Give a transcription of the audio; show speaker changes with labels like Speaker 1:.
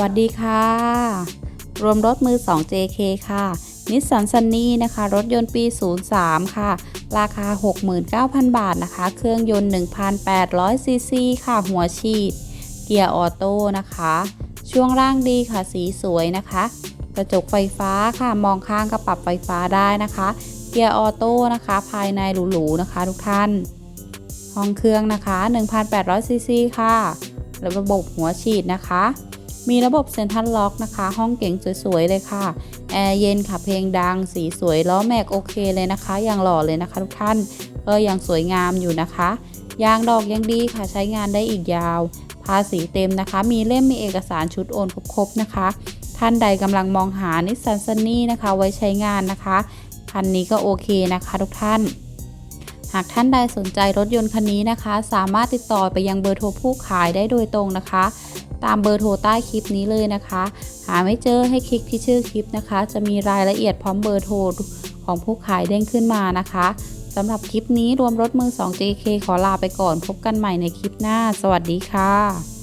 Speaker 1: วัสดีค่ะ รวมรถมือ 2 JK ค่ะนิสสันซันนี่นะคะ รถยนต์ปี 03 ค่ะ ราคา 69,000 บาทนะคะ เครื่องยนต์ 1,800 ซีซีค่ะ หัวฉีด เกียร์ออโต้นะคะ ช่วงล่างดีค่ะ สีสวยนะคะ กระจกไฟฟ้าค่ะ มองข้างก็ปรับไฟฟ้าได้นะคะ เกียร์ออโต้นะคะ ภายในหรูๆนะคะ ทุกท่าน ห้องเครื่องนะคะ 1,800 ซีซีค่ะ ระบบหัวฉีดนะคะ มีระบบเซ็นทรัลล็อกนะคะ ห้องเก๋งสวยๆเลยค่ะ แอร์เย็นค่ะ เพลงดัง สีสวย ล้อแม็กโอเคเลยนะคะ อย่างหล่อเลยนะคะทุกท่าน ก็ยังสวยงามอยู่นะคะ ยางดอกยังดีค่ะ ใช้งานได้อีกยาว ภาษีเต็มนะคะ มีเล่มมีเอกสารชุดโอนครบๆนะคะ ท่านใดกำลังมองหานิสสันซันนี่นะคะ ไว้ใช้งานนะคะ คันนี้ก็โอเคนะคะทุกท่านหากท่านใดสนใจรถยนต์คันนี้นะคะ สามารถติดต่อไปยังเบอร์โทรผู้ขายได้โดยตรงนะคะ ตามเบอร์โทรใต้คลิปนี้เลยนะคะ หาไม่เจอให้คลิกที่ชื่อคลิปนะคะ จะมีรายละเอียดพร้อมเบอร์โทรของผู้ขายเด้งขึ้นมานะคะสำหรับคลิปนี้รวมรถมือ 2 JK ขอลาไปก่อนพบกันใหม่ในคลิปหน้า สวัสดีค่ะ